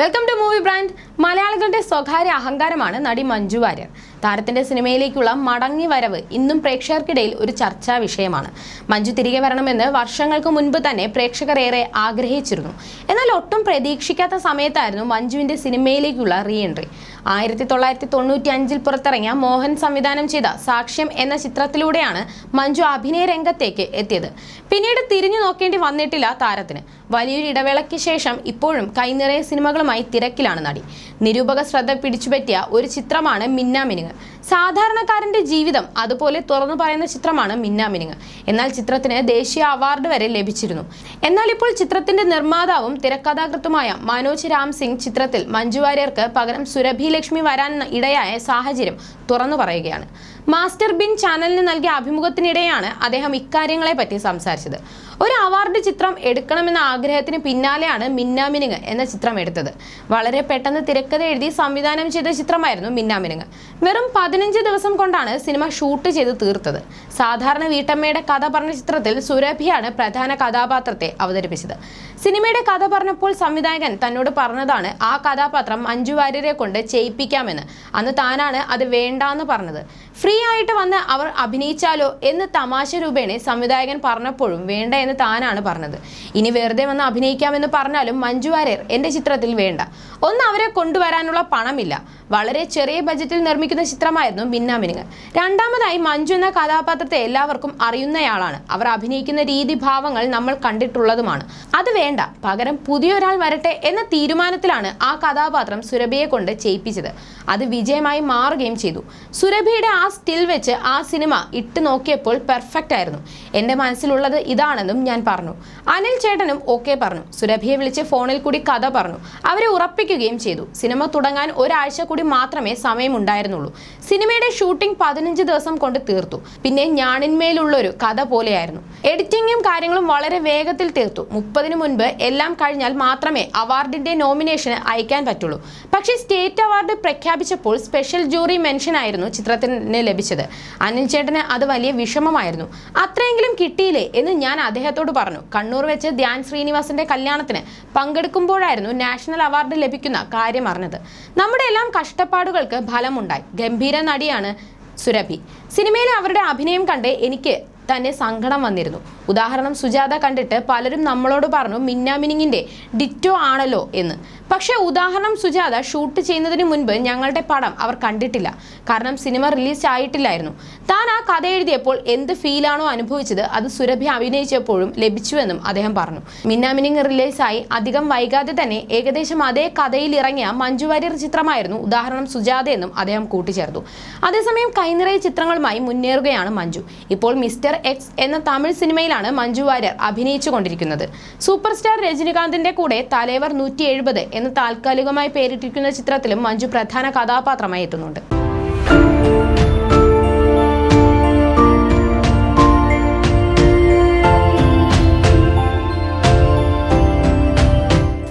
Welcome to movie brand മലയാളികളുടെ സ്വകാര്യ അഹങ്കാരമാണ് നടി മഞ്ജു വാര്യർ. താരത്തിന്റെ സിനിമയിലേക്കുള്ള മടങ്ങി വരവ് ഇന്നും പ്രേക്ഷകർക്കിടയിൽ ഒരു ചർച്ചാ വിഷയമാണ്. മഞ്ജു തിരികെ വരണമെന്ന് വർഷങ്ങൾക്ക് മുൻപ് തന്നെ പ്രേക്ഷകർ ഏറെ ആഗ്രഹിച്ചിരുന്നു. എന്നാൽ ഒട്ടും പ്രതീക്ഷിക്കാത്ത സമയത്തായിരുന്നു മഞ്ജുവിന്റെ സിനിമയിലേക്കുള്ള റീ എൻട്രി ആയിരത്തി തൊള്ളായിരത്തി തൊണ്ണൂറ്റി അഞ്ചിൽ പുറത്തിറങ്ങിയ മോഹൻ സംവിധാനം ചെയ്ത സാക്ഷ്യം എന്ന ചിത്രത്തിലൂടെയാണ് മഞ്ജു അഭിനയ രംഗത്തേക്ക് എത്തിയത്. പിന്നീട് തിരിഞ്ഞു നോക്കേണ്ടി വന്നിട്ടില്ല താരത്തിന്. വലിയൊരു ഇടവേളയ്ക്ക് ശേഷം ഇപ്പോഴും കൈനിറയ സിനിമകളുമായി തിരക്കിലാണ് നടി. നിരൂപക ശ്രദ്ധ പിടിച്ചുപറ്റിയ ഒരു ചിത്രമാണ് മിന്നാമിനുങ്ങ് സാധാരണക്കാരന്റെ ജീവിതം അതുപോലെ തുറന്നു പറയുന്ന ചിത്രമാണ് മിന്നാമിനുങ്ങ് എന്നാൽ ചിത്രത്തിന് ദേശീയ അവാർഡ് വരെ ലഭിച്ചിരുന്നു. എന്നാൽ ഇപ്പോൾ ചിത്രത്തിന്റെ നിർമ്മാതാവും തിരക്കഥാകൃത്തുമായ മനോജ് രാം സിംഗ് ചിത്രത്തിൽ മഞ്ജു വാര്യർക്ക് പകരം സുരഭി ലക്ഷ്മി വരാൻ ഇടയായ സാഹചര്യം തുറന്നു പറയുകയാണ്. മാസ്റ്റർ ബിൻ ചാനലിന് നൽകിയ അഭിമുഖത്തിനിടെയാണ് അദ്ദേഹം ഇക്കാര്യങ്ങളെ പറ്റി സംസാരിച്ചത്. ഒരു അവാർഡ് ചിത്രം എടുക്കണമെന്ന ആഗ്രഹത്തിന് പിന്നാലെയാണ് മിന്നാമിനുങ്ങ് എന്ന ചിത്രം എടുത്തത്. വളരെ പെട്ടെന്ന് തിരക്കഥ എഴുതി സംവിധാനം ചെയ്ത ചിത്രമായിരുന്നു മിന്നാമിനുങ്ങ്. വെറും പതിനഞ്ച് ദിവസം കൊണ്ടാണ് സിനിമ ഷൂട്ട് ചെയ്ത് തീർത്തത്. സാധാരണ വീട്ടമ്മയുടെ കഥ പറഞ്ഞ ചിത്രത്തിൽ സുരഭിയാണ് പ്രധാന കഥാപാത്രത്തെ അവതരിപ്പിച്ചത്. സിനിമയുടെ കഥ പറഞ്ഞപ്പോൾ സംവിധായകൻ തന്നോട് പറഞ്ഞതാണ് ആ കഥാപാത്രം മഞ്ജു വാര്യരെ കൊണ്ട് ചെയ്യിപ്പിക്കാമെന്ന്. അന്ന് താനാണ് അത് വേണ്ടാന്ന് പറഞ്ഞത്. ഫ്രീ ആയിട്ട് വന്ന് അവർ അഭിനയിച്ചാലോ എന്ന് തമാശ രൂപേണ സംവിധായകൻ പറഞ്ഞപ്പോഴും വേണ്ട എന്ന് താനാണ് പറഞ്ഞത്. ഇനി വെറുതെ വന്ന് അഭിനയിക്കാമെന്ന് പറഞ്ഞാലും മഞ്ജു വാര്യർ എന്റെ ചിത്രത്തിൽ വേണ്ട. ഒന്ന് അവരെ കൊണ്ടുവരാനുള്ള പണമില്ല. വളരെ ചെറിയ ബജറ്റിൽ നിർമ്മിക്കുന്ന ചിത്രമായിരുന്നു മിന്നാമിനുങ്ങ് രണ്ടാമതായി മഞ്ജു എന്ന കഥാപാത്രത്തെ എല്ലാവർക്കും അറിയുന്നയാളാണ്. അവർ അഭിനയിക്കുന്ന രീതി ഭാവങ്ങൾ നമ്മൾ കണ്ടിട്ടുള്ളതുമാണ്. അത് വേണ്ട. പകരം പുതിയൊരാൾ വരട്ടെ എന്ന തീരുമാനത്തിലാണ് ആ കഥാപാത്രം സുരഭിയെ കൊണ്ട് ചെയ്യിപ്പിച്ചത്. അത് വിജയമായി മാറുകയും ചെയ്തു. സുരഭിയുടെ ആ സ്റ്റിൽ വെച്ച് ആ സിനിമ ഇട്ട് നോക്കിയപ്പോൾ പെർഫെക്റ്റ് ആയിരുന്നു. എന്റെ മനസ്സിലുള്ളത് ഇതാണെന്നും ഞാൻ പറഞ്ഞു. അനിൽ ചേട്ടനും ഓക്കെ പറഞ്ഞു. സുരഭിയെ വിളിച്ച് ഫോണിൽ കൂടി കഥ പറഞ്ഞു. അവരെ ഉറപ്പിക്കുകയും ചെയ്തു. സിനിമ തുടങ്ങാൻ ഒരാഴ്ച കൂടി മാത്രമേ സമയമുണ്ടായിരുന്നുള്ളൂ. സിനിമയുടെ ഷൂട്ടിംഗ് പതിനഞ്ച് ദിവസം കൊണ്ട് തീർത്തു. പിന്നെ ഞാണിന്മേലുള്ളൊരു കഥ പോലെയായിരുന്നു. എഡിറ്റിംഗും കാര്യങ്ങളും വളരെ വേഗത്തിൽ തീർത്തു. മുപ്പതിന് മുൻപ് എല്ലാം കഴിഞ്ഞാൽ മാത്രമേ അവാർഡിന്റെ നോമിനേഷന് അയക്കാൻ പറ്റുള്ളൂ. പക്ഷേ സ്റ്റേറ്റ് അവാർഡ് പ്രഖ്യാപിച്ചപ്പോൾ സ്പെഷ്യൽ ജൂറി മെൻഷൻ ആയിരുന്നു ചിത്രത്തിന് ലഭിച്ചത്. അനിൽ ചേട്ടന് അത് വലിയ വിഷമമായിരുന്നു. അത്രയെങ്കിലും കിട്ടിയില്ലേ എന്ന് ഞാൻ അദ്ദേഹത്തോട് പറഞ്ഞു. കണ്ണൂർ വെച്ച് ധ്യാൻ ശ്രീനിവാസന്റെ കല്യാണത്തിന് പങ്കെടുക്കുമ്പോഴായിരുന്നു നാഷണൽ അവാർഡ് ലഭിക്കുന്ന കാര്യം അറിഞ്ഞത്. നമ്മുടെ എല്ലാം കഷ്ടപ്പാടുകൾക്ക് ഫലമുണ്ടായി. ഗംഭീര നടിയാണ് സുരഭി. സിനിമയിലെ അവരുടെ അഭിനയം കണ്ട് എനിക്ക് തന്നെ സങ്കടം വന്നിരുന്നു. ഉദാഹരണം സുജാത കണ്ടിട്ട് പലരും നമ്മളോട് പറഞ്ഞു മിന്നാമിനിങ്ങിന്റെ ഡിറ്റോ ആണല്ലോ എന്ന്. പക്ഷെ ഉദാഹരണം സുജാത ഷൂട്ട് ചെയ്യുന്നതിന് മുൻപ് ഞങ്ങളുടെ പടം അവർ കണ്ടിട്ടില്ല. കാരണം സിനിമ റിലീസ് ആയിട്ടില്ലായിരുന്നു. താൻ ആ കഥ എഴുതിയപ്പോൾ എന്ത് ഫീലാണോ അനുഭവിച്ചത് അത് സുരഭി അഭിനയിച്ചപ്പോഴും ലഭിച്ചുവെന്നും അദ്ദേഹം പറഞ്ഞു. മിന്നാമിനിങ് റിലീസായി അധികം വൈകാതെ തന്നെ ഏകദേശം അതേ കഥയിൽ ഇറങ്ങിയ മഞ്ജു വാര്യർ ചിത്രമായിരുന്നു ഉദാഹരണം സുജാത എന്നും അദ്ദേഹം കൂട്ടിച്ചേർത്തു. അതേസമയം കൈനിറയ ചിത്രങ്ങളുമായി മുന്നേറുകയാണ് മഞ്ജു. ഇപ്പോൾ മിസ്റ്റർ എക്സ് എന്ന തമിഴ് സിനിമയിലാണ് മഞ്ജു വാര്യർ അഭിനയിച്ചു കൊണ്ടിരിക്കുന്നത് സൂപ്പർ സ്റ്റാർ രജനികാന്തിന്റെ കൂടെ തലേവർ നൂറ്റി എഴുപത് എന്ന് താൽക്കാലികമായി പേരിട്ടിരിക്കുന്ന ചിത്രത്തിലും മഞ്ജു പ്രധാന കഥാപാത്രമായി എത്തുന്നുണ്ട്.